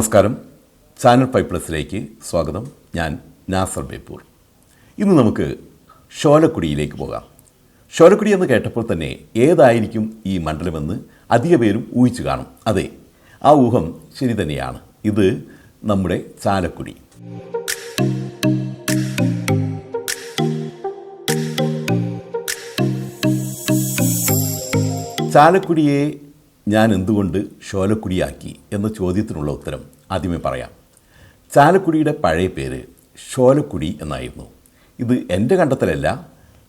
നമസ്കാരം. Channel five പ്ലസിലേക്ക് സ്വാഗതം. ഞാൻ നാസർ ബേപ്പൂർ. ഇന്ന് നമുക്ക് ഷോലക്കുടിയിലേക്ക് പോകാം. ഷോലക്കുടി എന്ന് കേട്ടപ്പോൾ തന്നെ ഏതായിരിക്കും ഈ മണ്ഡലമെന്ന് അധിക പേരും ഊഹിച്ചു കാണും. അതെ ആ ഊഹം ശരി തന്നെയാണ്. ഇത് നമ്മുടെ ചാലക്കുടി. ചാലക്കുടിയെ ഞാൻ എന്തുകൊണ്ട് ഷോലക്കുടിയാക്കി എന്ന ചോദ്യത്തിനുള്ള ഉത്തരം ആദ്യമേ പറയാം. ചാലക്കുടിയുടെ പഴയ പേര് ഷോലക്കുടി എന്നായിരുന്നു. ഇത് എന്റെ കണ്ടെത്തലല്ല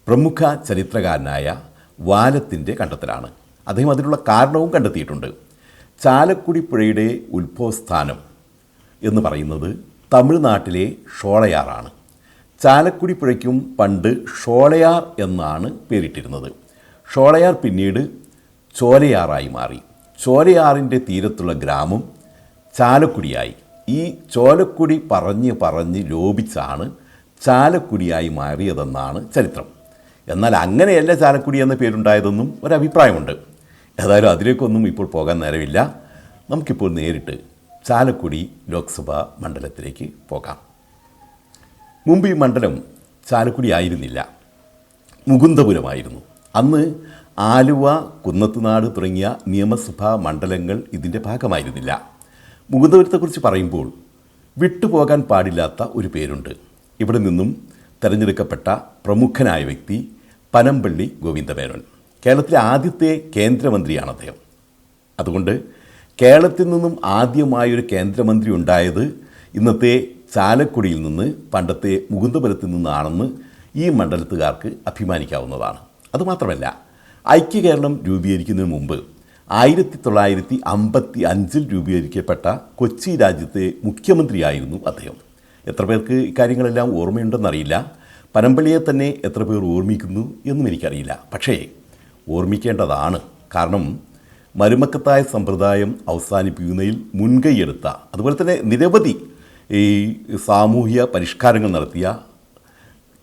പ്രമുഖ ചരിത്രകാരനായ വാലത്തിന്റെ കണ്ടെത്തലാണ്. അദ്ദേഹം അതിനുള്ള കാരണവും കണ്ടെത്തിയിട്ടുണ്ട്. ചാലക്കുടി പുഴയുടെ ഉത്ഭവസ്ഥാനം എന്ന് പറയുന്നത് തമിഴ്നാട്ടിലെ ഷോളയാറാണ്. ചാലക്കുടി പുഴയ്ക്കും പണ്ട് ഷോളയാർ എന്നാണ് പേരിട്ടിരുന്നത്. ഷോളയാർ പിന്നീട് ചോലയാറായി മാറി. ചോലയാറിന്റെ തീരത്തുള്ള ഗ്രാമം ചാലക്കുടിയായി. ഈ ചോലക്കുടി പറഞ്ഞ് പറഞ്ഞ് ലോപിച്ചാണ് ചാലക്കുടിയായി മാറിയതെന്നാണ് ചരിത്രം. എന്നാൽ അങ്ങനെയല്ല ചാലക്കുടി എന്ന പേരുണ്ടായതെന്നും ഒരഭിപ്രായമുണ്ട്. ഏതായാലും അതിലേക്കൊന്നും ഇപ്പോൾ പോകാൻ നേരമില്ല. നമുക്കിപ്പോൾ നേരിട്ട് ചാലക്കുടി ലോക്സഭാ മണ്ഡലത്തിലേക്ക് പോകാം. മുമ്പ് ഈ മണ്ഡലം ചാലക്കുടി ആയിരുന്നില്ല മുകുന്ദപുരമായിരുന്നു. അന്ന് ആലുവ കുന്നത്തുനാട് തുടങ്ങിയ നിയമസഭാ മണ്ഡലങ്ങൾ ഇതിന്റെ ഭാഗമായിരുന്നില്ല. മുകുന്ദപുരത്തെക്കുറിച്ച് പറയുമ്പോൾ വിട്ടുപോകാൻ പാടില്ലാത്ത ഒരു പേരുണ്ട്. ഇവിടെ നിന്നും തെരഞ്ഞെടുക്കപ്പെട്ട പ്രമുഖനായ വ്യക്തി പനമ്പള്ളി ഗോവിന്ദമേനോൻ. കേരളത്തിലെ ആദ്യത്തെ കേന്ദ്രമന്ത്രിയാണ് അദ്ദേഹം. അതുകൊണ്ട് കേരളത്തിൽ നിന്നും ആദ്യമായൊരു കേന്ദ്രമന്ത്രി ഉണ്ടായത് ഇന്നത്തെ ചാലക്കുടിയിൽ നിന്ന് പണ്ടത്തെ മുകുന്ദപുരത്തിൽ നിന്നാണെന്ന് ഈ മണ്ഡലത്തുകാർക്ക് അഭിമാനിക്കാവുന്നതാണ്. അതുമാത്രമല്ല ഐക്യ കേരളം രൂപീകരിക്കുന്നതിന് മുമ്പ് ആയിരത്തി തൊള്ളായിരത്തി അമ്പത്തി അഞ്ചിൽ രൂപീകരിക്കപ്പെട്ട കൊച്ചി രാജ്യത്തെ മുഖ്യമന്ത്രിയായിരുന്നു അദ്ദേഹം. എത്ര പേർക്ക് ഇക്കാര്യങ്ങളെല്ലാം ഓർമ്മയുണ്ടെന്നറിയില്ല. പനമ്പള്ളിയെ തന്നെ എത്ര പേർ ഓർമ്മിക്കുന്നു എന്നും എനിക്കറിയില്ല. പക്ഷേ ഓർമ്മിക്കേണ്ടതാണ്. കാരണം മരുമക്കത്തായ സമ്പ്രദായം അവസാനിപ്പിക്കുന്നതിൽ മുൻകൈയെടുത്ത അതുപോലെ തന്നെ നിരവധി ഈ സാമൂഹിക പരിഷ്കാരങ്ങൾ നടത്തിയ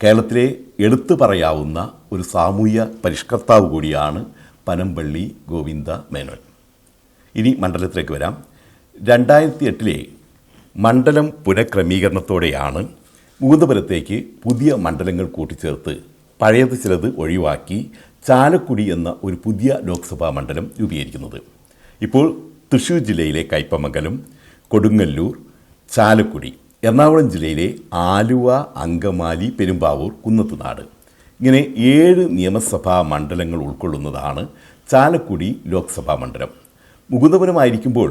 കേരളത്തിലെ എടുത്തു പറയാവുന്ന ഒരു സാമൂഹ്യ പരിഷ്കർത്താവ് കൂടിയാണ് പനമ്പള്ളി ഗോവിന്ദ മേനോൻ. ഇനി മണ്ഡലത്തിലേക്ക് വരാം. രണ്ടായിരത്തി എട്ടിലെ മണ്ഡലം പുനഃക്രമീകരണത്തോടെയാണ് മുകുന്ദപുരത്തേക്ക് പുതിയ മണ്ഡലങ്ങൾ കൂട്ടിച്ചേർത്ത് പഴയത് ചിലത് ഒഴിവാക്കി ചാലക്കുടി എന്ന ഒരു പുതിയ ലോക്സഭാ മണ്ഡലം രൂപീകരിക്കുന്നത്. ഇപ്പോൾ തൃശ്ശൂർ ജില്ലയിലെ കൈപ്പമംഗലം കൊടുങ്ങല്ലൂർ ചാലക്കുടി എറണാകുളം ജില്ലയിലെ ആലുവ അങ്കമാലി പെരുമ്പാവൂർ കുന്നത്തുനാട് ഇങ്ങനെ ഏഴ് നിയമസഭാ മണ്ഡലങ്ങൾ ഉൾക്കൊള്ളുന്നതാണ് ചാലക്കുടി ലോക്സഭാ മണ്ഡലം. മുകുന്ദപുരമായിരിക്കുമ്പോൾ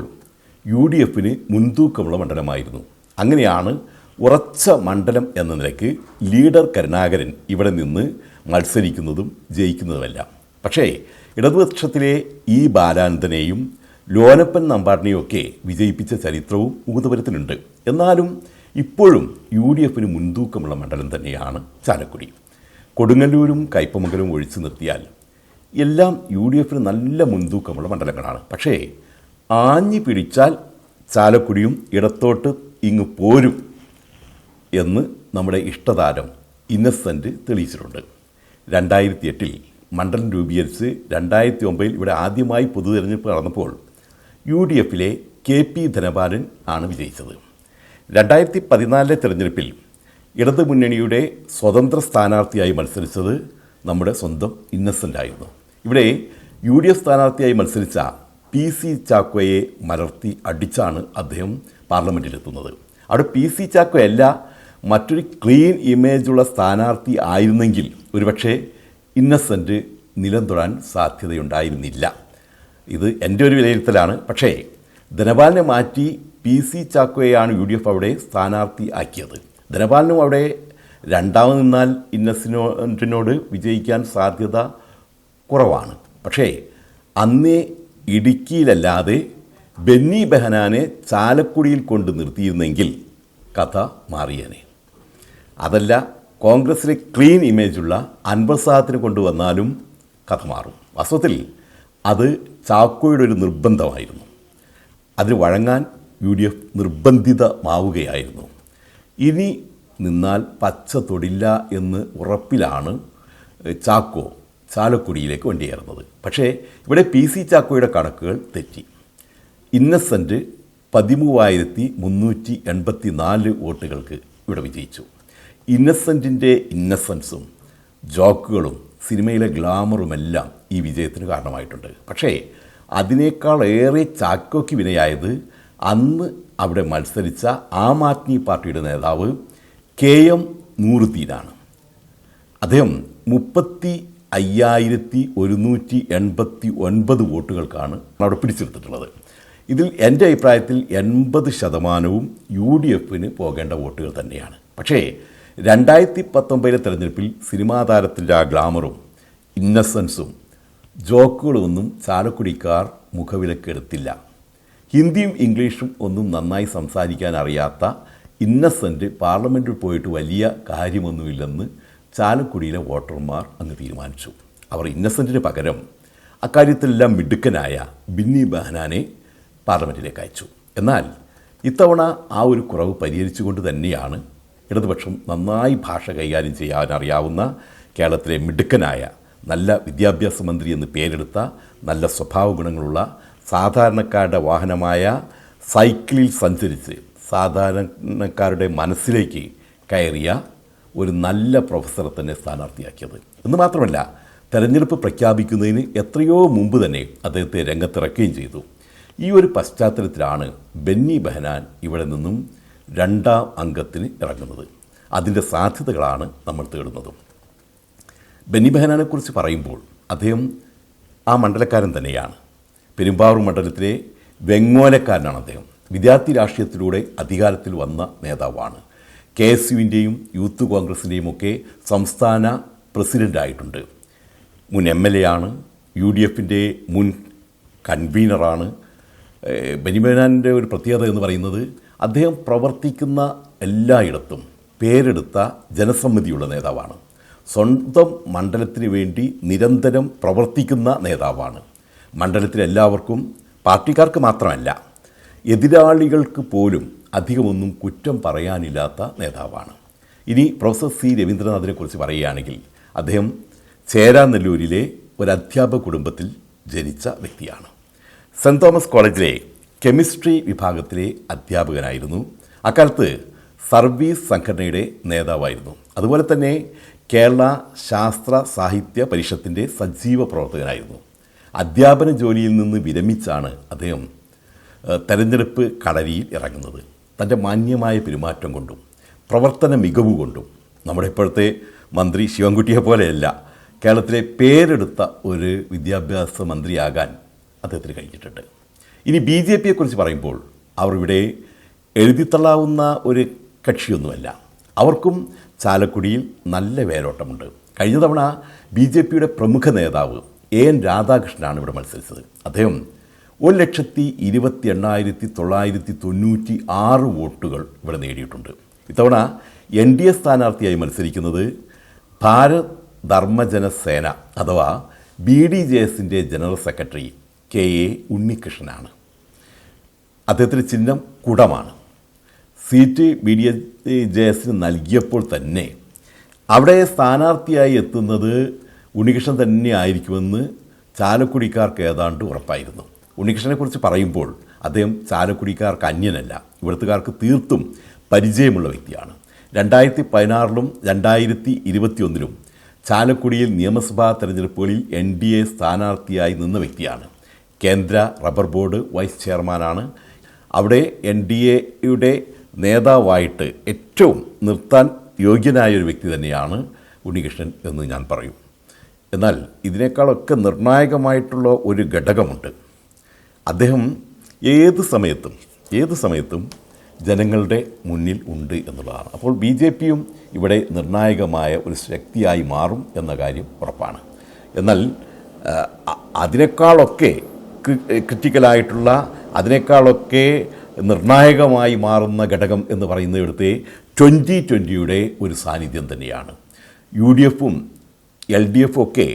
യു ഡി എഫിന് മുൻതൂക്കമുള്ള മണ്ഡലമായിരുന്നു. അങ്ങനെയാണ് ഉറച്ച മണ്ഡലം എന്ന നിലയ്ക്ക് ലീഡർ കരുണാകരൻ ഇവിടെ നിന്ന് മത്സരിക്കുന്നതും ജയിക്കുന്നതുമല്ല. പക്ഷേ ഇടതുപക്ഷത്തിലെ ഈ ബാലാനന്ദനെയും ലോനപ്പൻ നമ്പാടിനെയൊക്കെ വിജയിപ്പിച്ച ചരിത്രവും മുകുന്ദപുരത്തിനുണ്ട്. എന്നാലും ഇപ്പോഴും യു ഡി എഫിന് മുൻതൂക്കമുള്ള മണ്ഡലം തന്നെയാണ് ചാലക്കുടി. കൊടുങ്ങല്ലൂരും കയ്പമംഗലവും ഒഴിച്ചു നിർത്തിയാൽ എല്ലാം യു ഡി എഫിന് നല്ല മുൻതൂക്കമുള്ള മണ്ഡലങ്ങളാണ്. പക്ഷേ ആഞ്ഞു പിടിച്ചാൽ ചാലക്കുടിയും ഇടത്തോട്ട് ഇങ്ങ് പോരും എന്ന് നമ്മുടെ ഇഷ്ടതാരം ഇന്നസെന്റ് തെളിയിച്ചിട്ടുണ്ട്. രണ്ടായിരത്തി എട്ടിൽ മണ്ഡലം രൂപീകരിച്ച് രണ്ടായിരത്തി ഒമ്പതിൽ ഇവിടെ ആദ്യമായി പൊതു തെരഞ്ഞെടുപ്പ് നടന്നപ്പോൾ യു ഡി എഫിലെ കെ പി ധനപാലൻ ആണ് വിജയിച്ചത്. രണ്ടായിരത്തി പതിനാലിലെ തിരഞ്ഞെടുപ്പിൽ ഇടതു മുന്നണിയുടെ സ്വതന്ത്ര സ്ഥാനാർത്ഥിയായി മത്സരിച്ചത് നമ്മുടെ സ്വന്തം ഇന്നസെന്റ് ആയിരുന്നു. ഇവിടെ യു ഡി എഫ് സ്ഥാനാർത്ഥിയായി മത്സരിച്ച പി സി ചാക്കോയെ മലർത്തി അടിച്ചാണ് അദ്ദേഹം പാർലമെന്റിലെത്തുന്നത് അവിടെ പി സി ചാക്കോയല്ല മറ്റൊരു ക്ലീൻ ഇമേജുള്ള സ്ഥാനാർത്ഥി ആയിരുന്നെങ്കിൽ ഒരുപക്ഷെ ഇന്നസെന്റ് നിലം തൊടാൻ സാധ്യതയുണ്ടായിരുന്നില്ല. ഇത് എന്റെ ഒരു വിലയിരുത്തലാണ്. പക്ഷേ ധനപാലിനെ മാറ്റി പി സി ചാക്കോയെയാണ് യു ഡി എഫ് അവിടെ സ്ഥാനാർത്ഥി ആക്കിയത്. ധനപാലിനും അവിടെ രണ്ടാമത് നിന്നാൽ ഇന്നസിനോട് വിജയിക്കാൻ സാധ്യത കുറവാണ്. പക്ഷേ അന്നേ ഇടുക്കിയിലല്ലാതെ ബെന്നി ബെഹനാനെ ചാലക്കുടിയിൽ കൊണ്ട് നിർത്തിയിരുന്നെങ്കിൽ കഥ മാറിയേനെ. അതല്ല കോൺഗ്രസിലെ ക്ലീൻ ഇമേജുള്ള അൻവർ സാദത്തിന് കൊണ്ടുവന്നാലും കഥ മാറും. വാസ്തവത്തിൽ അത് ചാക്കോയുടെ ഒരു നിർബന്ധമായിരുന്നു. അതിന് വഴങ്ങാൻ യു ഡി എഫ് നിർബന്ധിതമാവുകയായിരുന്നു. ഇനി നിന്നാൽ പച്ച തൊടില്ല എന്ന് ഉറപ്പിലാണ് ചാക്കോ ചാലക്കുടിയിലേക്ക് വണ്ടിയേറുന്നത്. പക്ഷേ ഇവിടെ പി സി ചാക്കോയുടെ കണക്കുകൾ തെറ്റി. ഇന്നസെന്റ് പതിമൂവായിരത്തി മുന്നൂറ്റി എൺപത്തി നാല് വോട്ടുകൾക്ക് ഇവിടെ വിജയിച്ചു. ഇന്നസെന്റിന്റെ ഇന്നസെൻസും ജോക്കുകളും സിനിമയിലെ ഗ്ലാമറുമെല്ലാം ഈ വിജയത്തിന് കാരണമായിട്ടുണ്ട്. പക്ഷേ അതിനേക്കാളേറെ ചാക്കോയ്ക്ക് വിനയായത് അന്ന് അവിടെ മത്സരിച്ച ആം ആദ്മി പാർട്ടിയുടെ നേതാവ് കെ എം നൂറുദ്ദീനാണ്. അദ്ദേഹം മുപ്പത്തി അയ്യായിരത്തി ഒരുന്നൂറ്റി എൺപത്തി ഒൻപത് വോട്ടുകൾക്കാണ് അവിടെ പിടിച്ചെടുത്തിട്ടുള്ളത്. ഇതിൽ എന്റെ അഭിപ്രായത്തിൽ എൺപത് ശതമാനവും യു ഡി എഫിന് പോകേണ്ട വോട്ടുകൾ തന്നെയാണ്. പക്ഷേ രണ്ടായിരത്തി പത്തൊമ്പതിലെ തെരഞ്ഞെടുപ്പിൽ സിനിമാ താരത്തിന്റെ ആ ഗ്ലാമറും ഇന്നസെൻസും ജോക്കുകളൊന്നും ചാലക്കുടിക്കാർ മുഖവിലക്കെടുത്തില്ല. ഹിന്ദിയും ഇംഗ്ലീഷും ഒന്നും നന്നായി സംസാരിക്കാൻ അറിയാത്ത ഇന്നസെന്റ് പാർലമെന്റിൽ പോയിട്ട് വലിയ കാര്യമൊന്നുമില്ലെന്ന് ചാലക്കുടിയിലെ വോട്ടർമാർ അങ്ങ് തീരുമാനിച്ചു. അവർ ഇന്നസെന്റിന് പകരം അക്കാര്യത്തിലെല്ലാം മിടുക്കനായ ബിന്നി ബഹനാനെ പാർലമെന്റിലേക്ക് അയച്ചു. എന്നാൽ ഇത്തവണ ആ ഒരു കുറവ് പരിഹരിച്ചുകൊണ്ട് തന്നെയാണ് ഇടതുപക്ഷം നന്നായി ഭാഷ കൈകാര്യം ചെയ്യാൻ അറിയാവുന്ന കേരളത്തിലെ മിടുക്കനായ നല്ല വിദ്യാഭ്യാസ മന്ത്രി എന്ന് പേരെടുത്ത നല്ല സ്വഭാവ ഗുണങ്ങളുള്ള സാധാരണക്കാരുടെ വാഹനമായ സൈക്കിളിൽ സഞ്ചരിച്ച് സാധാരണക്കാരുടെ മനസ്സിലേക്ക് കയറിയ ഒരു നല്ല പ്രൊഫസറെ തന്നെ സ്ഥാനാർത്ഥിയാക്കിയത്. എന്ന് മാത്രമല്ല തെരഞ്ഞെടുപ്പ് പ്രഖ്യാപിക്കുന്നതിന് എത്രയോ മുമ്പ് തന്നെ അദ്ദേഹത്തെ രംഗത്തിറക്കുകയും ചെയ്തു. ഈ ഒരു പശ്ചാത്തലത്തിലാണ് ബെന്നി ബെഹനാൻ ഇവിടെ നിന്നും രണ്ടാം അംഗത്തിന് ഇറങ്ങുന്നത്. അതിന്റെ സാധ്യതകളാണ് നമ്മൾ തേടുന്നത്. ബെന്നി ബെഹനാനെക്കുറിച്ച് പറയുമ്പോൾ അദ്ദേഹം ആ മണ്ഡലക്കാരൻ തന്നെയാണ്. പെരുമ്പാവൂർ മണ്ഡലത്തിലെ വെങ്ങോലക്കാരനാണ് അദ്ദേഹം. വിദ്യാർത്ഥി രാഷ്ട്രീയത്തിലൂടെ അധികാരത്തിൽ വന്ന നേതാവാണ്. കെ എസ് യുവിന്റെയും യൂത്ത് കോൺഗ്രസിന്റെയും ഒക്കെ സംസ്ഥാന പ്രസിഡന്റായിട്ടുണ്ട് മുൻ എം എൽ എ ആണ് യു ഡി എഫിന്റെ മുൻ കൺവീനറാണ്. ബെനിബനാന്റെ ഒരു പ്രത്യേകത എന്ന് പറയുന്നത് അദ്ദേഹം പ്രവർത്തിക്കുന്ന എല്ലായിടത്തും പേരെടുത്ത ജനസമ്മതിയുള്ള നേതാവാണ്. സ്വന്തം മണ്ഡലത്തിന് വേണ്ടി നിരന്തരം പ്രവർത്തിക്കുന്ന നേതാവാണ്. മണ്ഡലത്തിലെ എല്ലാവർക്കും പാർട്ടിക്കാർക്ക് മാത്രമല്ല എതിരാളികൾക്ക് പോലും അധികമൊന്നും കുറ്റം പറയാനില്ലാത്ത നേതാവാണ്. ഇനി പ്രൊഫസർ സി രവീന്ദ്രനാഥിനെക്കുറിച്ച് പറയുകയാണെങ്കിൽ അദ്ദേഹം ചേരാനെല്ലൂരിലെ ഒരു അധ്യാപക കുടുംബത്തിൽ ജനിച്ച വ്യക്തിയാണ്. സെന്റ് തോമസ് കോളേജിലെ കെമിസ്ട്രി വിഭാഗത്തിലെ അധ്യാപകനായിരുന്നു. അക്കാലത്ത് സർവീസ് സംഘടനയുടെ നേതാവായിരുന്നു. അതുപോലെ തന്നെ കേരള ശാസ്ത്ര സാഹിത്യ പരിഷത്തിന്റെ സജീവ പ്രവർത്തകനായിരുന്നു. അധ്യാപന ജോലിയിൽ നിന്ന് വിരമിച്ചാണ് അദ്ദേഹം തെരഞ്ഞെടുപ്പ് കളരിയിൽ ഇറങ്ങുന്നത്. തന്റെ മാന്യമായ പെരുമാറ്റം കൊണ്ടും പ്രവർത്തന മികവ് കൊണ്ടും നമ്മുടെ ഇപ്പോഴത്തെ മന്ത്രി ശിവൻകുട്ടിയെ പോലെയല്ല കേരളത്തിലെ പേരെടുത്ത ഒരു വിദ്യാഭ്യാസ മന്ത്രിയാകാൻ അദ്ദേഹത്തിന് കഴിഞ്ഞിട്ടുണ്ട്. ഇനി ബി ജെ പിയെക്കുറിച്ച് പറയുമ്പോൾ അവർ ഇവിടെ എഴുതിത്തള്ളാവുന്ന ഒരു കക്ഷിയൊന്നുമല്ല. അവർക്കും ചാലക്കുടിയിൽ നല്ല വേരോട്ടമുണ്ട് കഴിഞ്ഞ തവണ ബി ജെ പിയുടെ പ്രമുഖ നേതാവ് എൻ രാധാകൃഷ്ണനാണ് ഇവിടെ മത്സരിച്ചത്. അദ്ദേഹം ഒരു ലക്ഷത്തി ഇരുപത്തി എണ്ണായിരത്തി തൊള്ളായിരത്തി തൊണ്ണൂറ്റി ആറ് വോട്ടുകൾ ഇവിടെ നേടിയിട്ടുണ്ട്. ഇത്തവണ എൻ ഡി എ സ്ഥാനാർത്ഥിയായി മത്സരിക്കുന്നത് ഭാരത് ധർമ്മജന സേന അഥവാ ബി ഡി ജെ എസിന്റെ ജനറൽ സെക്രട്ടറി കെ എ ഉണ്ണികൃഷ്ണനാണ്. അദ്ദേഹത്തിന്റെ ചിഹ്നം കുടമാണ്. സീറ്റ് ബി ഡി ജെ എസിന് നൽകിയപ്പോൾ തന്നെ അവിടെ സ്ഥാനാർത്ഥിയായി എത്തുന്നത് ഉണ്ണികൃഷ്ണൻ തന്നെ ആയിരിക്കുമെന്ന് ചാലക്കുടിക്കാർക്ക് ഏതാണ്ട് ഉറപ്പായിരുന്നു. ഉണ്ണികൃഷ്ണനെക്കുറിച്ച് പറയുമ്പോൾ അദ്ദേഹം ചാലക്കുടിക്കാർക്ക് അന്യനല്ല ഇവിടുത്തുകാർക്ക് തീർത്തും പരിചയമുള്ള വ്യക്തിയാണ്. രണ്ടായിരത്തി പതിനാറിലും രണ്ടായിരത്തി ഇരുപത്തിയൊന്നിലും ചാലക്കുടിയിൽ നിയമസഭാ തെരഞ്ഞെടുപ്പുകളിൽ എൻ ഡി എ സ്ഥാനാർത്ഥിയായി നിന്ന വ്യക്തിയാണ്. കേന്ദ്ര റബ്ബർ ബോർഡ് വൈസ് ചെയർമാനാണ്. അവിടെ എൻ ഡി എയുടെ നേതാവായിട്ട് ഏറ്റവും നിർത്താൻ യോഗ്യനായ ഒരു വ്യക്തി തന്നെയാണ് ഉണ്ണികൃഷ്ണൻ എന്ന് ഞാൻ പറയും. എന്നാൽ ഇതിനേക്കാളൊക്കെ നിർണായകമായിട്ടുള്ള ഒരു ഘടകമുണ്ട്. അദ്ദേഹം ഏത് സമയത്തും ഏത് സമയത്തും ജനങ്ങളുടെ മുന്നിൽ ഉണ്ട് എന്നുള്ളതാണ്. അപ്പോൾ ബി ജെ പിയും ഇവിടെ നിർണായകമായ ഒരു ശക്തിയായി മാറും എന്ന കാര്യം ഉറപ്പാണ്. എന്നാൽ അതിനേക്കാളൊക്കെ ക്രി- ക്രിറ്റിക്കലായിട്ടുള്ള അതിനേക്കാളൊക്കെ നിർണായകമായി മാറുന്ന ഘടകം എന്ന് പറയുന്നിടത്തെ ട്വന്റി ട്വന്റിയുടെ ഒരു സാന്നിധ്യം തന്നെയാണ്. യു ഡി എഫും എൽ ഡി എഫ് ഒക്കെ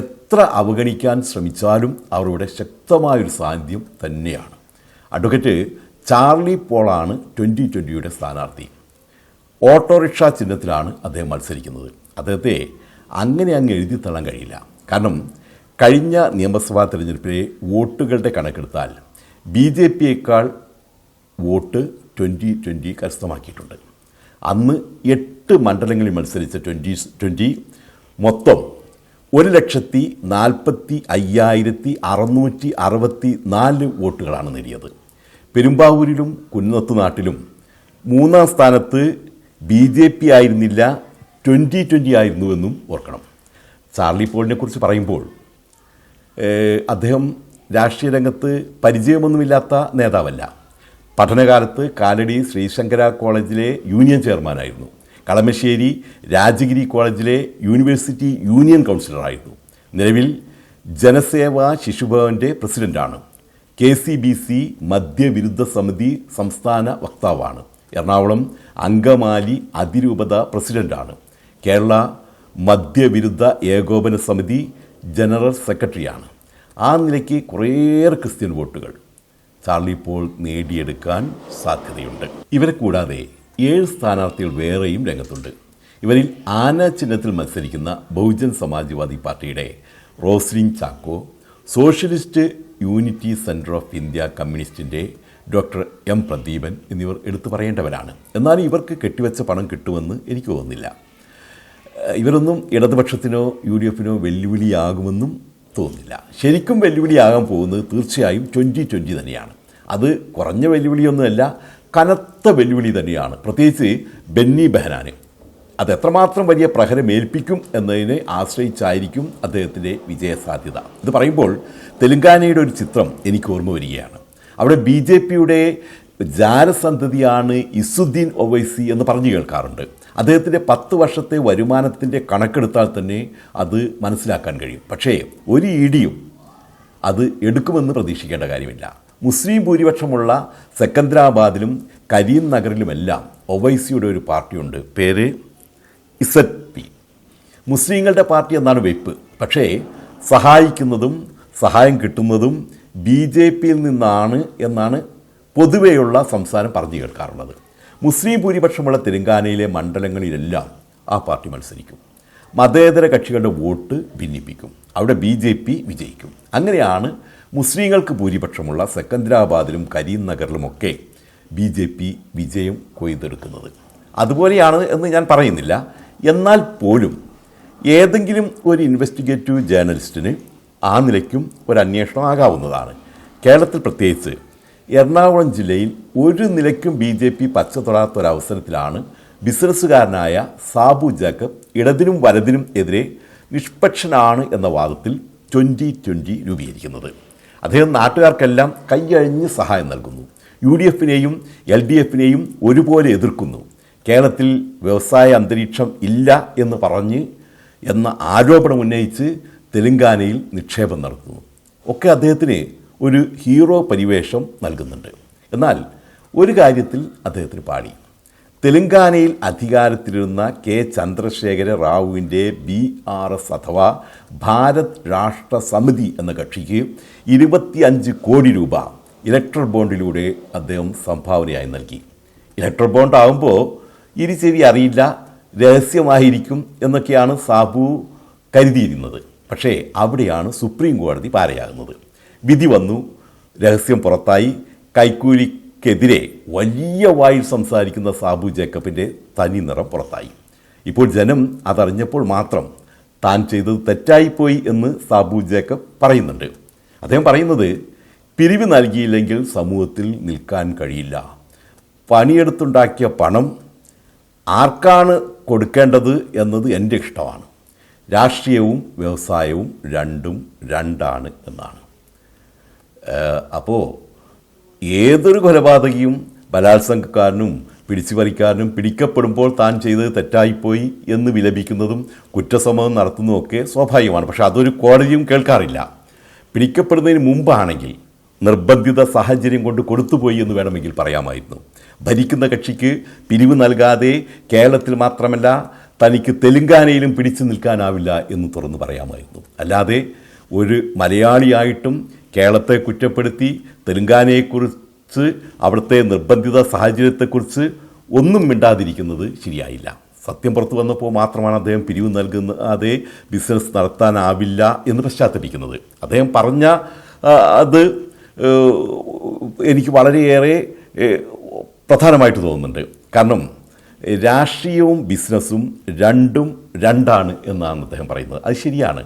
എത്ര അവഗണിക്കാൻ ശ്രമിച്ചാലും അവരുടെ ശക്തമായൊരു സാന്നിധ്യം തന്നെയാണ്. അഡ്വക്കേറ്റ് ചാർലി പോളാണ് ട്വന്റി ട്വന്റിയുടെ സ്ഥാനാർത്ഥി. ഓട്ടോറിക്ഷ ചിഹ്നത്തിലാണ് അദ്ദേഹം മത്സരിക്കുന്നത്. അദ്ദേഹത്തെ അങ്ങനെ അങ്ങ് എഴുതി തള്ളാൻ കഴിയില്ല. കാരണം കഴിഞ്ഞ നിയമസഭാ തെരഞ്ഞെടുപ്പിലെ വോട്ടുകളുടെ കണക്കെടുത്താൽ ബി ജെ പിയേക്കാൾ വോട്ട് ട്വന്റി ട്വന്റി കരസ്ഥമാക്കിയിട്ടുണ്ട്. അന്ന് എട്ട് മണ്ഡലങ്ങളിൽ മത്സരിച്ച ട്വന്റി ട്വന്റി മൊത്തം ഒരു ലക്ഷത്തി നാൽപ്പത്തി അയ്യായിരത്തി അറുന്നൂറ്റി അറുപത്തി നാല് വോട്ടുകളാണ് നേടിയത്. പെരുമ്പാവൂരിലും കുന്നത്ത് നാട്ടിലും മൂന്നാം സ്ഥാനത്ത് ബി ജെ പി ആയിരുന്നില്ല ട്വന്റി ട്വന്റി ആയിരുന്നുവെന്നും ഓർക്കണം. ചാർലി പോളിനെ കുറിച്ച് പറയുമ്പോൾ അദ്ദേഹം രാഷ്ട്രീയ രംഗത്ത് പരിചയമൊന്നുമില്ലാത്ത നേതാവല്ല. പഠനകാലത്ത് കാലടി ശ്രീശങ്കര കോളേജിലെ യൂണിയൻ ചെയർമാനായിരുന്നു. കളമശ്ശേരി രാജഗിരി കോളേജിലെ യൂണിവേഴ്സിറ്റി യൂണിയൻ കൗൺസിലറായിരുന്നു. നിലവിൽ ജനസേവാ ശിശുഭവന്റെ പ്രസിഡന്റാണ് കെ സി ബി സി മദ്യവിരുദ്ധ സമിതി സംസ്ഥാന വക്താവാണ്. എറണാകുളം അങ്കമാലി അതിരൂപത പ്രസിഡന്റാണ് കേരള മദ്യവിരുദ്ധ ഏകോപന സമിതി ജനറൽ സെക്രട്ടറിയാണ്. ആ നിലയ്ക്ക് കുറേയേറെ ക്രിസ്ത്യൻ വോട്ടുകൾ. ചാർലി പോൾ നേടിയെടുക്കാൻ സാധ്യതയുണ്ട്. ഇവരെ കൂടാതെ ഏഴ് സ്ഥാനാർത്ഥികൾ വേറെയും രംഗത്തുണ്ട്. ഇവരിൽ ആന ചിഹ്നത്തിൽ മത്സരിക്കുന്ന ബഹുജൻ സമാജ്വാദി പാർട്ടിയുടെ Roslin Chacko socialist unity centre of India കമ്മ്യൂണിസ്റ്റിന്റെ doctor M Pradeepan എന്നിവർ എടുത്തു പറയേണ്ടവരാണ്. എന്നാൽ ഇവർക്ക് കെട്ടിവെച്ച പണം കിട്ടുമെന്ന് എനിക്ക് തോന്നുന്നില്ല. ഇവരൊന്നും ഇടതുപക്ഷത്തിനോ യു ഡി എഫിനോ വെല്ലുവിളിയാകുമെന്നും തോന്നുന്നില്ല. ശരിക്കും വെല്ലുവിളിയാകാൻ പോകുന്നത് തീർച്ചയായും ട്വന്റി ട്വന്റി തന്നെയാണ്. അത് കുറഞ്ഞ വെല്ലുവിളിയൊന്നുമല്ല കനത്ത വെല്ലുവിളി തന്നെയാണ്. പ്രത്യേകിച്ച് ബെന്നി ബെഹനാന്. അത് എത്രമാത്രം വലിയ പ്രഹരം ഏൽപ്പിക്കും എന്നതിനെ ആശ്രയിച്ചായിരിക്കും അദ്ദേഹത്തിന്റെ വിജയസാധ്യത. ഇത് പറയുമ്പോൾ തെലുങ്കാനയുടെ ഒരു ചിത്രം എനിക്ക് ഓർമ്മ വരികയാണ്. അവിടെ ബി ജെ പിയുടെ ജാരസന്തതിയാണ് ഇസുദ്ദീൻ ഒവൈസി എന്ന് പറഞ്ഞു കേൾക്കാറുണ്ട്. അദ്ദേഹത്തിന്റെ പത്ത് വർഷത്തെ വരുമാനത്തിന്റെ കണക്കെടുത്താൽ തന്നെ അത് മനസ്സിലാക്കാൻ കഴിയും. പക്ഷേ ഒരു ഇടിയും അത് എടുക്കുമെന്ന് പ്രതീക്ഷിക്കേണ്ട കാര്യമില്ല. മുസ്ലിം ഭൂരിപക്ഷമുള്ള സെക്കന്ദ്രാബാദിലും കരീം നഗറിലുമെല്ലാം ഒവൈസിയുടെ ഒരു പാർട്ടിയുണ്ട്. പേര് ഇസറ്റ് പി. മുസ്ലിങ്ങളുടെ പാർട്ടി എന്നാണ് വെയ്പ്പ്. പക്ഷേ സഹായിക്കുന്നതും സഹായം കിട്ടുന്നതും ബി ജെ പിയിൽ നിന്നാണ് എന്നാണ് പൊതുവെയുള്ള സംസാരം പറഞ്ഞു കേൾക്കാറുള്ളത്. മുസ്ലിം ഭൂരിപക്ഷമുള്ള തെലങ്കാനയിലെ മണ്ഡലങ്ങളിലെല്ലാം ആ പാർട്ടി മത്സരിക്കും. മതേതര കക്ഷികളുടെ വോട്ട് ഭിന്നിപ്പിക്കും. അവിടെ ബി ജെ പി വിജയിക്കും. അങ്ങനെയാണ് മുസ്ലിങ്ങൾക്ക് ഭൂരിപക്ഷമുള്ള സെക്കന്ദ്രാബാദിലും കരീം നഗറിലുമൊക്കെ ബി ജെ പി വിജയം കൊയ്തെടുക്കുന്നത്. അതുപോലെയാണ് എന്ന് ഞാൻ പറയുന്നില്ല. എന്നാൽ പോലും ഏതെങ്കിലും ഒരു ഇൻവെസ്റ്റിഗേറ്റീവ് ജേർണലിസ്റ്റിന് ആ നിലയ്ക്കും ഒരു അന്വേഷണം ആകാവുന്നതാണ്. കേരളത്തിൽ പ്രത്യേകിച്ച് എറണാകുളം ജില്ലയിൽ ഒരു നിലയ്ക്കും ബി ജെ പി പച്ച തൊടാത്ത ഒരവസരത്തിലാണ് ബിസിനസ്സുകാരനായ സാബു ജാക്കബ് ഇടതിനും വലതിനും എതിരെ നിഷ്പക്ഷനാണ് എന്ന വാദത്തിൽ ട്വന്റി ട്വന്റി രൂപീകരിക്കുന്നത്. അദ്ദേഹം നാട്ടുകാർക്കെല്ലാം കൈയഴിഞ്ഞ് സഹായം നൽകുന്നു. യു ഡി എഫിനെയും എൽ ഡി എഫിനെയും ഒരുപോലെ എതിർക്കുന്നു. കേരളത്തിൽ വ്യവസായ അന്തരീക്ഷം ഇല്ല എന്ന് പറഞ്ഞ് എന്ന ആരോപണം ഉന്നയിച്ച് തെലങ്കാനയിൽ നിക്ഷേപം നടത്തുന്നു. ഒക്കെ അദ്ദേഹത്തിന് ഒരു ഹീറോ പരിവേഷം നൽകുന്നുണ്ട്. എന്നാൽ ഒരു കാര്യത്തിൽ അദ്ദേഹത്തിന് പാടി തെലങ്കാനയിൽ അധികാരത്തിലിരുന്ന കെ ചന്ദ്രശേഖര റാവുവിന്റെ ബി ആർ എസ് അഥവാ ഭാരത് രാഷ്ട്ര സമിതി എന്ന കക്ഷിക്ക് ഇരുപത്തിയഞ്ച് കോടി രൂപ ഇലക്ട്രൽ ബോണ്ടിലൂടെ അദ്ദേഹം സംഭാവനയായി നൽകി. ഇലക്ട്രൽ ബോണ്ട് ആകുമ്പോൾ ഇരു ചെവി അറിയില്ല രഹസ്യമായിരിക്കും എന്നൊക്കെയാണ് സാബു കരുതിയിരുന്നത്. പക്ഷേ അവിടെയാണ് സുപ്രീം കോടതി പാരയാകുന്നത്. വിധി വന്നു രഹസ്യം പുറത്തായി കൈക്കൂലിക്കെതിരെ വലിയ വായിൽ സംസാരിക്കുന്ന സാബു ജേക്കബിന്റെ തനി നിറം പുറത്തായി. ഇപ്പോൾ ജനം അതറിഞ്ഞപ്പോൾ മാത്രം താൻ ചെയ്തത് തെറ്റായിപ്പോയി എന്ന് സാബു ജേക്കബ് പറയുന്നുണ്ട്. അദ്ദേഹം പറയുന്നത് പിരിവ് നൽകിയില്ലെങ്കിൽ സമൂഹത്തിൽ നിൽക്കാൻ കഴിയില്ല. പണിയെടുത്തുണ്ടാക്കിയ പണം ആർക്കാണ് കൊടുക്കേണ്ടത് എന്നത് എന്റെ ഇഷ്ടമാണ്. രാഷ്ട്രീയവും വ്യവസായവും രണ്ടും രണ്ടാണ് എന്നാണ്. അപ്പോൾ ഏതൊരു കൊലപാതകിയും ബലാത്സംഗക്കാരനും പിടിച്ചുപറിക്കാരനും പിടിക്കപ്പെടുമ്പോൾ താൻ ചെയ്തത് തെറ്റായിപ്പോയി എന്ന് വിലപിക്കുന്നതും കുറ്റസമ്മതം നടത്തുന്നതുമൊക്കെ സ്വാഭാവികമാണ്. പക്ഷേ അതൊരു കോടതിയും കേൾക്കാറില്ല. പിടിക്കപ്പെടുന്നതിന് മുമ്പാണെങ്കിൽ നിർബന്ധിത സാഹചര്യം കൊണ്ട് കൊടുത്തുപോയി എന്ന് വേണമെങ്കിൽ പറയാമായിരുന്നു. ഭരിക്കുന്ന കക്ഷിക്ക് പിരിവ് നൽകാതെ കേരളത്തിൽ മാത്രമല്ല തനിക്ക് തെലുങ്കാനയിലും പിടിച്ചു നിൽക്കാനാവില്ല എന്ന് തുറന്നു പറയാമായിരുന്നു. അല്ലാതെ ഒരു മലയാളിയായിട്ടും കേരളത്തെ കുറ്റപ്പെടുത്തി തെലുങ്കാനയെക്കുറിച്ച് അവിടുത്തെ നിർബന്ധിത സാഹചര്യത്തെക്കുറിച്ച് ഒന്നും മിണ്ടാതിരിക്കുന്നത് ശരിയായില്ല. സത്യം പുറത്തു വന്നപ്പോൾ മാത്രമാണ് അദ്ദേഹം പിരിവ് നൽകുന്ന അതേ ബിസിനസ് നടത്താനാവില്ല എന്ന് പശ്ചാത്തപിക്കുന്നത്. അദ്ദേഹം പറഞ്ഞ അത് എനിക്ക് വളരെയേറെ പ്രധാനമായിട്ട് തോന്നുന്നുണ്ട്. കാരണം രാഷ്ട്രീയവും ബിസിനസ്സും രണ്ടും രണ്ടാണ് എന്നാണ് അദ്ദേഹം പറയുന്നത്. അത് ശരിയാണ്.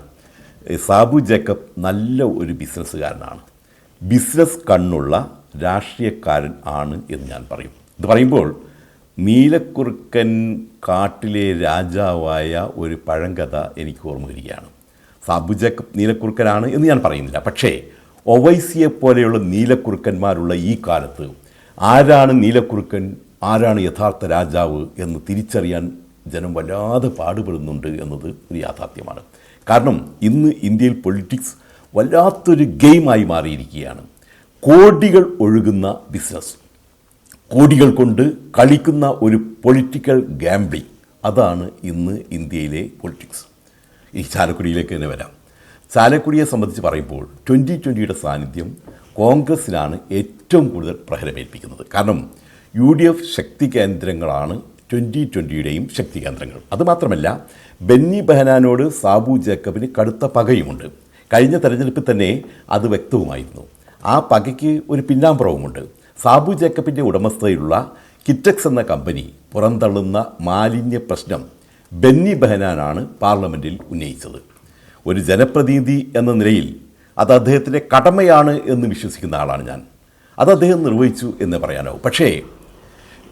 സാബു ജേക്കബ് നല്ല ഒരു ബിസിനസ്സുകാരനാണ്. ബിസിനസ് കണ്ണുള്ള രാഷ്ട്രീയക്കാരൻ ആണ് എന്ന് ഞാൻ പറയും. ഇത് പറയുമ്പോൾ നീലക്കുറുക്കൻ കാട്ടിലെ രാജാവായ ഒരു പഴങ്കഥ എനിക്ക് ഓർമ്മ വരികയാണ്. സാബു ജേക്കബ് നീലക്കുറുക്കനാണ് എന്ന് ഞാൻ പറയുന്നില്ല. പക്ഷേ ഒവൈസിയെ പോലെയുള്ള നീലക്കുറുക്കന്മാരുള്ള ഈ കാലത്ത് ആരാണ് നീലക്കുറുക്കൻ ആരാണ് യഥാർത്ഥ രാജാവ് എന്ന് തിരിച്ചറിയാൻ ജനം വല്ലാതെ പാടുപെടുന്നുണ്ട് എന്നത് ഒരു യാഥാർത്ഥ്യമാണ്. കാരണം ഇന്ന് ഇന്ത്യയിൽ പൊളിറ്റിക്സ് വല്ലാത്തൊരു ഗെയിമായി മാറിയിരിക്കുകയാണ്. കോടികൾ ഒഴുകുന്ന ബിസിനസ് കോടികൾ കൊണ്ട് കളിക്കുന്ന ഒരു പൊളിറ്റിക്കൽ ഗാംബ്ലിംഗ് അതാണ് ഇന്ന് ഇന്ത്യയിലെ പൊളിറ്റിക്സ് ഈ ചാലക്കുടിയിലേക്ക് തന്നെ വരാം. ചാലക്കുടിയെ സംബന്ധിച്ച് പറയുമ്പോൾ ട്വന്റി ട്വന്റിയുടെ സാന്നിധ്യം കോൺഗ്രസ്സിനാണ് ഏറ്റവും കൂടുതൽ പ്രഹരമേൽപ്പിക്കുന്നത്. കാരണം യു ഡി എഫ് ശക്തി കേന്ദ്രങ്ങളാണ് ട്വന്റി ട്വന്റിയുടെയും ശക്തി കേന്ദ്രങ്ങൾ അതുമാത്രമല്ല ബെന്നി ബെഹനാനോട് സാബു ജേക്കബിന് കടുത്ത പകയുമുണ്ട്. കഴിഞ്ഞ തെരഞ്ഞെടുപ്പിൽ തന്നെ അത് വ്യക്തവുമായിരുന്നു. ആ പകയ്ക്ക് ഒരു പിന്നാമ്പുറവുമുണ്ട്. സാബു ജേക്കബിന്റെ ഉടമസ്ഥതയിലുള്ള കിറ്റക്സ് എന്ന കമ്പനി പുറന്തള്ളുന്ന മാലിന്യ പ്രശ്നം ബെന്നി ബെഹനാനാണ് പാർലമെന്റിൽ ഉന്നയിച്ചത്. ഒരു ജനപ്രതിനിധി എന്ന നിലയിൽ അത് അദ്ദേഹത്തിന്റെ കടമയാണ് എന്ന് വിശ്വസിക്കുന്ന ആളാണ് ഞാൻ. അത് അദ്ദേഹം നിർവഹിച്ചു എന്ന് പറയാനാവും. പക്ഷേ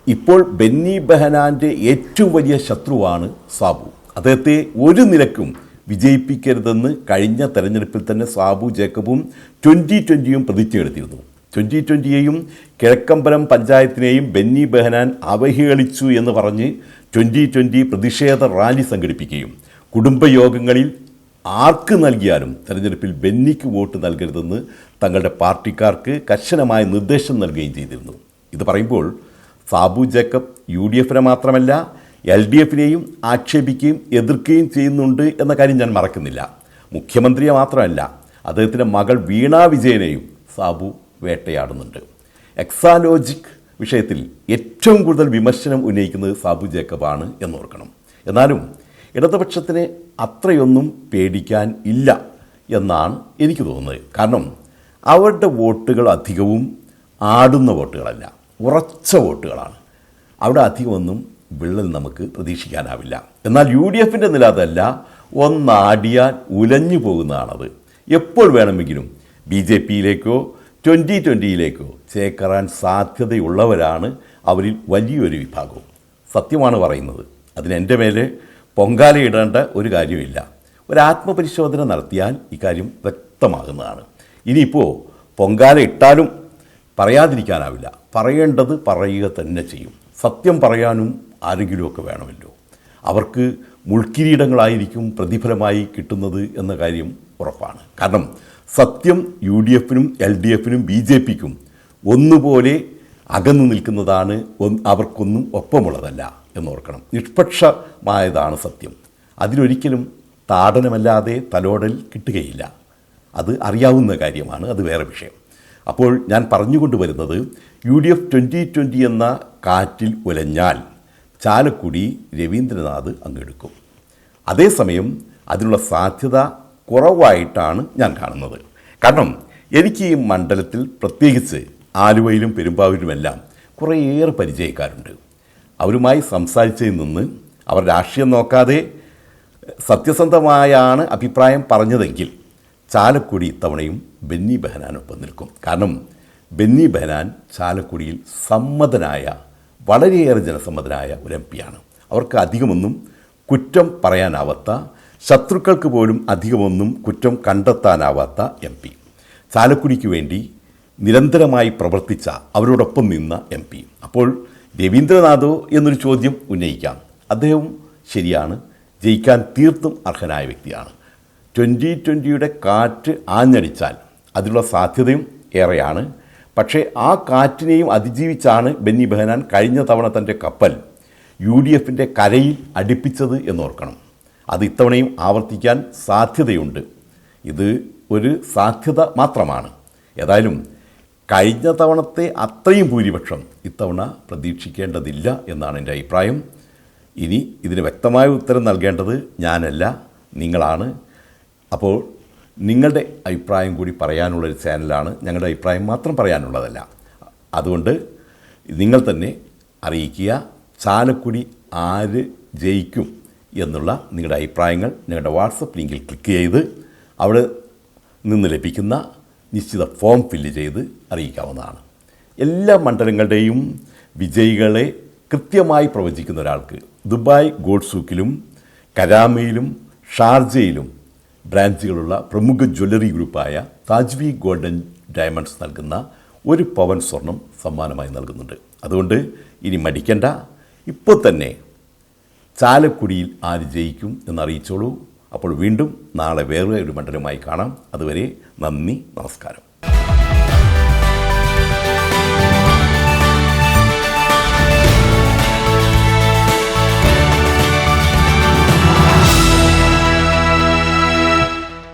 ഇപ്പോൾ ബെന്നി ബെഹനാന്റെ ഏറ്റവും വലിയ ശത്രുവാണ് സാബു. അദ്ദേഹത്തെ ഒരു നിലക്കും വിജയിപ്പിക്കരുതെന്ന് കഴിഞ്ഞ തെരഞ്ഞെടുപ്പിൽ തന്നെ സാബു ജേക്കബും ട്വന്റി ട്വന്റിയും പ്രതിജ്ഞയെടുത്തിരുന്നു. ട്വന്റി ട്വന്റിയെയും കിഴക്കമ്പലം പഞ്ചായത്തിനെയും ബെന്നി ബെഹനാൻ അവഹേളിച്ചു എന്ന് പറഞ്ഞ് ട്വന്റി ട്വന്റി പ്രതിഷേധ റാലി സംഘടിപ്പിക്കുകയും കുടുംബയോഗങ്ങളിൽ ആർക്ക് നൽകിയാലും തെരഞ്ഞെടുപ്പിൽ ബെന്നിക്ക് വോട്ട് നൽകരുതെന്ന് തങ്ങളുടെ പാർട്ടിക്കാർക്ക് കർശനമായ നിർദ്ദേശം നൽകുകയും ചെയ്തിരുന്നു. ഇത് പറയുമ്പോൾ സാബു ജേക്കബ് യു ഡി എഫിനെ മാത്രമല്ല എൽ ഡി എഫിനെയും ആക്ഷേപിക്കുകയും എതിർക്കുകയും ചെയ്യുന്നുണ്ട് എന്ന കാര്യം ഞാൻ മറക്കുന്നില്ല. മുഖ്യമന്ത്രിയെ മാത്രമല്ല അദ്ദേഹത്തിന്റെ മകൾ വീണ വിജയനെയും സാബു വേട്ടയാടുന്നുണ്ട്. എക്സാലോജിക് വിഷയത്തിൽ ഏറ്റവും കൂടുതൽ വിമർശനം ഉന്നയിക്കുന്നത് സാബു ജേക്കബാണ് എന്നോർക്കണം. എന്നാലും ഇടതുപക്ഷത്തിന് അത്രയൊന്നും പേടിക്കാൻ ഇല്ല എന്നാണ് എനിക്ക് തോന്നുന്നത്. കാരണം അവരുടെ വോട്ടുകൾ അധികവും ആടുന്ന വോട്ടുകളല്ല. ഉറച്ച വോട്ടുകളാണ്. അവിടെ അധികമൊന്നും വിള്ളൽ നമുക്ക് പ്രതീക്ഷിക്കാനാവില്ല. എന്നാൽ യു ഡി എഫിന്റെ നില അതല്ല ഒന്നാടിയാൽ ഉലഞ്ഞു പോകുന്നതാണത്. എപ്പോൾ വേണമെങ്കിലും ബി ജെ പിയിലേക്കോ ട്വന്റി ട്വന്റിയിലേക്കോ ചേക്കറാൻ സാധ്യതയുള്ളവരാണ് അവരിൽ വലിയൊരു വിഭാഗവും. സത്യമാണ് പറയുന്നത്. അതിനെന്റെ മേലെ പൊങ്കാലയിടേണ്ട ഒരു കാര്യമില്ല. ഒരു ആത്മപരിശോധന നടത്തിയാൽ ഇക്കാര്യം വ്യക്തമാകുന്നതാണ്. ഇനിയിപ്പോൾ പൊങ്കാല ഇട്ടാലും പറയാതിരിക്കാനാവില്ല. പറയേണ്ടത് പറയുക തന്നെ ചെയ്യും. സത്യം പറയാനും ആരെങ്കിലുമൊക്കെ വേണമല്ലോ. അവർക്ക് മുൾക്കിരീടങ്ങളായിരിക്കും പ്രതിഫലമായി കിട്ടുന്നത് എന്ന കാര്യം ഉറപ്പാണ്. കാരണം സത്യം യു ഡി എഫിനും എൽ ഡി എഫിനും ബി ജെ പിക്കും ഒന്നുപോലെ അകന്നു നിൽക്കുന്നതാണ് അവർക്കൊന്നും ഒപ്പമുള്ളതല്ല എന്നോർക്കണം. നിഷ്പക്ഷമായതാണ് സത്യം. അതിലൊരിക്കലും താടനമല്ലാതെ തലോടൽ കിട്ടുകയില്ല. അത് അറിയാവുന്ന കാര്യമാണ്. അത് വേറെ വിഷയം. അപ്പോൾ ഞാൻ പറഞ്ഞുകൊണ്ട് വരുന്നത് U D F twenty twenty എന്ന കാറ്റിൽ ഉലഞ്ഞാൽ ചാലക്കുടി രവീന്ദ്രനാഥ് അങ്ങെടുക്കും. അതേസമയം അതിനുള്ള സാധ്യത കുറവായിട്ടാണ് ഞാൻ കാണുന്നത്. കാരണം എനിക്ക് ഈ മണ്ഡലത്തിൽ പ്രത്യേകിച്ച് ആലുവയിലും പെരുമ്പാവൂരുമെല്ലാം കുറേയേറെ പരിചയക്കാരുണ്ട്. അവരുമായി സംസാരിച്ചതിൽ നിന്ന് അവർ രാഷ്ട്രീയം നോക്കാതെ സത്യസന്ധമായാണ് അഭിപ്രായം പറഞ്ഞതെങ്കിൽ ചാലക്കുടി ഇത്തവണയും ബെന്നി ബെഹനാനൊപ്പം നിൽക്കും. കാരണം ബെന്നി ബെഹനാൻ ചാലക്കുടിയിൽ സമ്മതനായ വളരെയേറെ ജനസമ്മതനായ ഒരു എം പിയാണ് അവർക്ക് അധികമൊന്നും കുറ്റം പറയാനാവാത്ത ശത്രുക്കൾക്ക് പോലും അധികമൊന്നും കുറ്റം കണ്ടെത്താനാവാത്ത എം പി. ചാലക്കുടിക്ക് വേണ്ടി നിരന്തരമായി പ്രവർത്തിച്ച അവരോടൊപ്പം നിന്ന എം പി. അപ്പോൾ രവീന്ദ്രനാഥോ എന്നൊരു ചോദ്യം ഉന്നയിക്കാം. അദ്ദേഹം ശരിയാണ് ജയിക്കാൻ തീർത്തും അർഹനായ വ്യക്തിയാണ്. ട്വന്റി ട്വന്റിയുടെ കാറ്റ് ആഞ്ഞടിച്ചാൽ അതിനുള്ള സാധ്യതയും ഏറെയാണ്. പക്ഷേ ആ കാറ്റിനെയും അതിജീവിച്ചാണ് ബെന്നി ബെഹനാൻ കഴിഞ്ഞ തവണ തന്റെ കപ്പൽ യു ഡി എഫിന്റെ കരയിൽ അടുപ്പിച്ചത് എന്നോർക്കണം. അത് ഇത്തവണയും ആവർത്തിക്കാൻ സാധ്യതയുണ്ട്. ഇത് ഒരു സാധ്യത മാത്രമാണ്. ഏതായാലും കഴിഞ്ഞ തവണത്തെ അത്രയും ഭൂരിപക്ഷം ഇത്തവണ പ്രതീക്ഷിക്കേണ്ടതില്ല എന്നാണ് എന്റെ അഭിപ്രായം. ഇനി ഇതിന് വ്യക്തമായ ഉത്തരം നൽകേണ്ടത് ഞാനല്ല നിങ്ങളാണ്. അപ്പോൾ നിങ്ങളുടെ അഭിപ്രായം കൂടി പറയാനുള്ളൊരു ചാനലാണ് ഞങ്ങളുടെ അഭിപ്രായം മാത്രം പറയാനുള്ളതല്ല. അതുകൊണ്ട് നിങ്ങൾ തന്നെ അറിയിക്കുക ചാലക്കുടി ആര് ജയിക്കും എന്നുള്ള നിങ്ങളുടെ അഭിപ്രായങ്ങൾ ഞങ്ങളുടെ വാട്സപ്പ് ലിങ്കിൽ ക്ലിക്ക് ചെയ്ത് അവിടെ നിന്ന് ലഭിക്കുന്ന നിശ്ചിത ഫോം ഫില്ല് ചെയ്ത് അറിയിക്കാവുന്നതാണ്. എല്ലാ മണ്ഡലങ്ങളുടെയും വിജയികളെ കൃത്യമായി പ്രവചിക്കുന്ന ഒരാൾക്ക് ദുബായ് ഗോഡ്സൂക്കിലും കരാമയിലും ഷാർജയിലും ബ്രാഞ്ചുകളുള്ള പ്രമുഖ ജ്വല്ലറി ഗ്രൂപ്പായ താജ്വി ഗോൾഡൻ ഡയമണ്ട്സ് നൽകുന്ന ഒരു പവൻ സ്വർണം സമ്മാനമായി നൽകുന്നുണ്ട്. അതുകൊണ്ട് ഇനി മടിക്കണ്ട. ഇപ്പോൾ തന്നെ ചാലക്കുടിയിൽ ആര് ജയിക്കും എന്നറിയിച്ചോളൂ. അപ്പോൾ വീണ്ടും നാളെ വേറെ ഒരു മണ്ഡലമായി കാണാം. അതുവരെ നന്ദി നമസ്കാരം.